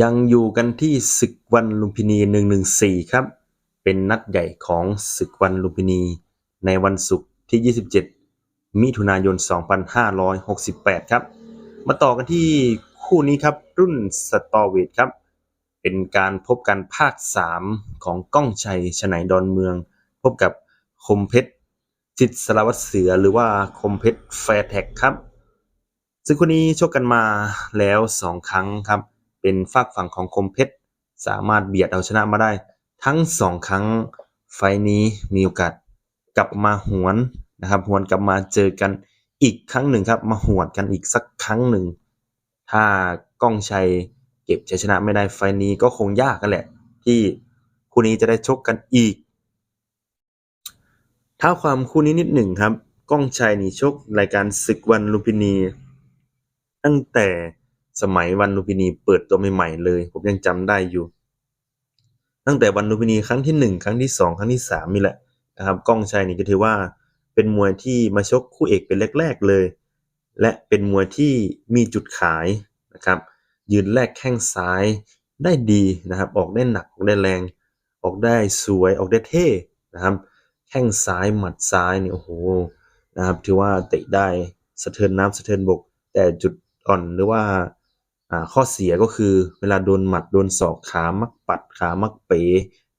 ยังอยู่กันที่ศึกวันลุมพินี 114 ครับ เป็นนัดใหญ่ของศึกวันลุมพินี ในวันศุกร์ที่ 27 มิถุนายน 2568 ครับ มาต่อกันที่คู่นี้ครับ รุ่นสตอเวทครับ เป็นการพบกันภาค 3 ของก้องชัยชไหนดอนเมือง พบกับคมเพชรจิตสารวัตรเสือหรือว่าคมเพชรแฟร์แท็กครับ ซึ่งคู่นี้ชกกันมาแล้ว 2 ครั้งครับ เป็นฝากฝั่งของคมเพชรสามารถเบียดเอาชนะมาได้ ทั้ง2ครั้งไฟนี้มีโอกาสกลับมาหวนนะครับหวนกลับมาเจอกันอีกครั้งหนึ่งครับ มาหวดกันอีกสักครั้งหนึ่ง ถ้าก้องชัยเก็บชัยชนะไม่ได้ไฟนี้ก็คงยากกันแหละ ที่คู่นี้จะได้ชกกันอีกท้าความคู่นี้นิดหนึ่งครับ ก้องชัยนี่ชกรายการศึกวันลุมพินี ตั้งแต่ สมัยวันลุมพินีเปิดตัวใหม่ๆเลย ผมยังจำได้อยู่ ตั้งแต่วันลุมพินีครั้งที่หนึ่งครั้งที่สองครั้งที่สามนี่แหละนะครับก้องชัยนี่ก็ถือว่าเป็นมวยที่มาชกคู่เอกเป็นแรกๆเลย และเป็นมวยที่มีจุดขายนะครับ ยืนแลกแข้งซ้ายได้ดีนะครับ ออกได้หนักออกได้แรง ออกได้สวยออกได้เท่นะครับ แข้งซ้ายหมัดซ้ายนี่โอ้โหนะครับถือว่าเตะได้สะเทือนน้ำสะเทือนบก แต่จุดอ่อนหรือว่า ข้อเสียก็คือเวลาโดนหมัดโดนศอกขามักปัดขามักเป๋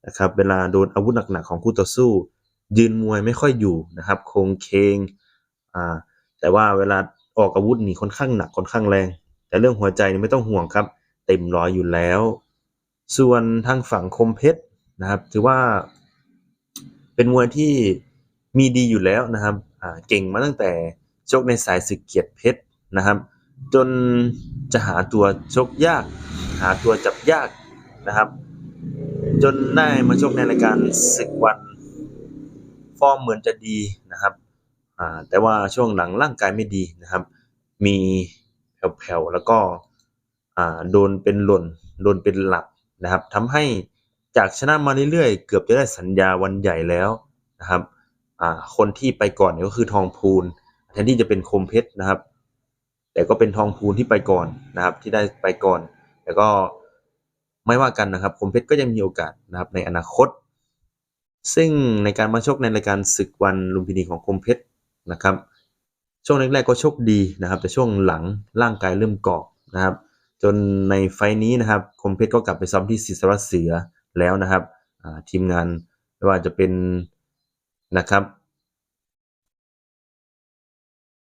นะครับเวลาโดนอาวุธหนักๆของคู่ต่อสู้ ยืนมวยไม่ค่อยอยู่นะครับโคงเคงอ่าแต่ว่าเวลาออกอาวุธนี่ค่อนข้างหนักค่อนข้างแรง แต่เรื่องหัวใจนี่ไม่ต้องห่วงครับ เต็มร้อยอยู่แล้ว ส่วนทางฝั่งคมเพชรนะครับ ถือว่า เป็นมวยที่มีดีอยู่แล้วนะครับเก่งมาตั้งแต่ชกในสายศึกเกียรติเพชรนะครับ จน จะหาตัวชกยาก หาตัวจับยากนะครับ จนได้มาชกในรายการศึกวันฟอร์มเหมือนจะดีนะครับแต่ว่าช่วงหลังร่างกายไม่ดีนะครับ มีแผ่วๆแล้วก็โดนเป็นหล่นโดนเป็นหลับนะครับทำให้จากชนะมาเรื่อยๆ เกือบจะได้สัญญาวันใหญ่แล้วนะครับคนที่ไปก่อนเนี่ยก็คือทองพูนแทนที่จะเป็นคมเพชรนะครับ แต่ก็เป็นทองพูนที่ไปก่อนนะครับที่ได้ไปก่อน แต่ก็ไม่ว่ากันนะครับคมเพชรก็ยังมีโอกาสนะครับในอนาคต ซึ่งในการมาชกในรายการศึกวันลุมพินีของคมเพชรนะครับ ช่วงแรกๆก็โชคดีนะครับ แต่ช่วงหลังร่างกายเริ่มกรอบนะครับ จนในไฟล์นี้นะครับคมเพชรก็กลับไปซ้อมที่ศิษรเสือแล้วนะครับทีมงานไม่ว่าจะเป็นนะครับ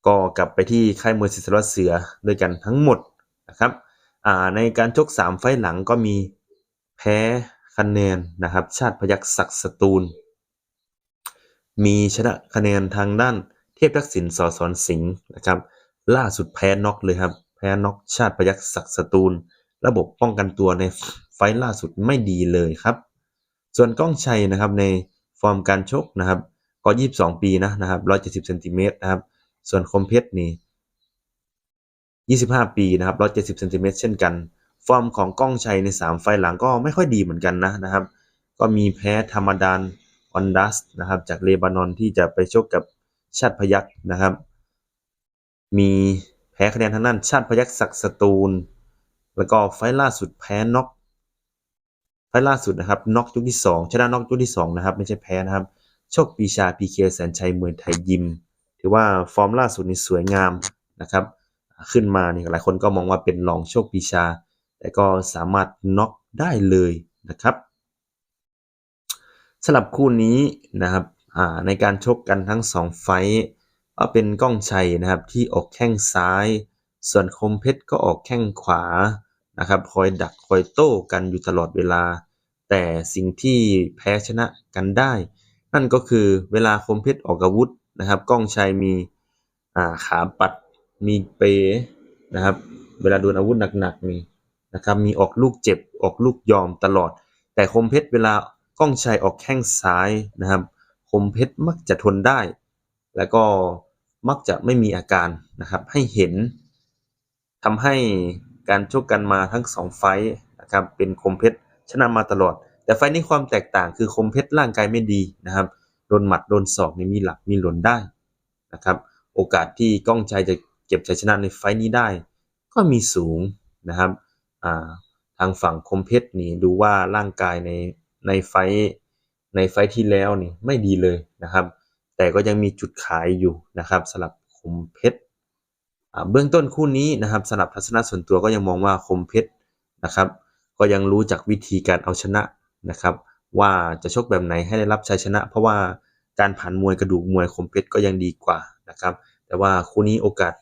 ก็กลับไปที่ค่ายมวยศิษรเสือด้วยกันทั้งหมดนะครับในการชกสามไฟหลังก็มีแพ้คะแนนนะครับ ชาติพยัคฆ์ศักดิ์สตูล มีชนะคะแนนทางด้านเทพทักษิณสอสอนสิงห์นะครับ ล่าสุดแพ้น็อกเลยครับ แพ้น็อกชาติพยัคฆ์ศักดิ์สตูล ระบบป้องกันตัวในไฟล์ล่าสุดไม่ดีเลยครับ ส่วนก้องชัยนะครับในฟอร์มการชกนะครับก็ 22 ปีนะนะครับ 170เซนติเมตรนะครับ ส่วนคมเพชรนี่25 ปีนะครับ170เซนติเมตรเช่นกัน ฟอร์มของก้องชัยใน 3 ไฟหลังก็ไม่ค่อยดีเหมือนกันนะนะครับ ก็มีแพ้ธรรมดานออนดัสนะครับจากเลบานอนที่จะไปชกกับชาติพยัคฆ์นะครับ มีแพ้คะแนนทางด้านชาติพยัคฆ์ศักสตูล แล้วก็ไฟล่าสุดแพ้น็อกไฟล์ล่าสุดนะครับน็อกยกที่ 2 ชนะน็อกยกที่2นะครับไม่ใช่แพ้นะครับโชคปีชาพีเคแสนชัยมวยไทยยิม ถือว่าฟอร์มล่าสุดนี่สวยงามนะครับ ขึ้นมานี่หลายคนก็มองว่าเป็นรองโชคปีชา แต่ก็สามารถน็อกได้เลยนะครับสำหรับคู่นี้นะครับในการชกกันทั้งสองไฟต์ก็เป็นก้องชัยนะครับที่ออกแข้งซ้าย ส่วนคมเพชรก็ออกแข้งขวานะครับคอยดักคอยโต้กันอยู่ตลอดเวลา แต่สิ่งที่แพ้ชนะกันได้ นั่นก็คือเวลาคมเพชรออกอาวุธ นะครับก้องชัยมีอ่าขาปัดมีเปนะครับ เวลาโดนอาวุธหนักๆนี่นะครับ มีออกลูกเจ็บออกลูกยอมตลอด แต่คมเพชรเวลาก้องชัยออกแข้งซ้ายนะครับ คมเพชรมักจะทนได้ แล้วก็มักจะไม่มีอาการนะครับ ให้เห็นทำให้การชกกันมาทั้งสองไฟต์นะครับ เป็นคมเพชรชนะมาตลอด แต่ไฟต์นี้ความแตกต่างคือคมเพชรร่างกายไม่ดีนะครับ โดนหมัดโดนศอกนี่มีหลักมีหล่นได้นะครับ โอกาสที่ก้องชัยจะเก็บชัยชนะในไฟนี้ได้ ก็มีสูงนะครับาทางฝั่งคมเพชรนี่ดูว่าร่างกายในในไฟในไฟที่แล้วนี่ไม่ดีเลยนะครับ แต่ก็ยังมีจุดขายอยู่นะครับสำหรับคมเพชรเบื้องต้นคู่นี้นะครับสำหรับทัศนะส่วนตัวก็ยังมองว่าคมเพชรนะครับ ก็ยังรู้จักวิธีการเอาชนะนะครับ ว่าจะชกแบบไหนให้ได้รับชัยชนะ เพราะว่าการผ่านมวยกระดูกมวยคมเพชรก็ยังดีกว่านะครับ แต่ว่าคู่นี้โอกาส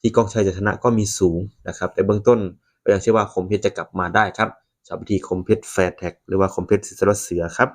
ที่ก้องชัยจะชนะก็มีสูงนะครับ แต่เบื้องต้นก็ยังเชื่อว่าคมเพชรจะกลับมาได้ครับชาวพิธีคมเพชรแฟร์แท็กหรือว่าคมเพชรสิสรเสือครับ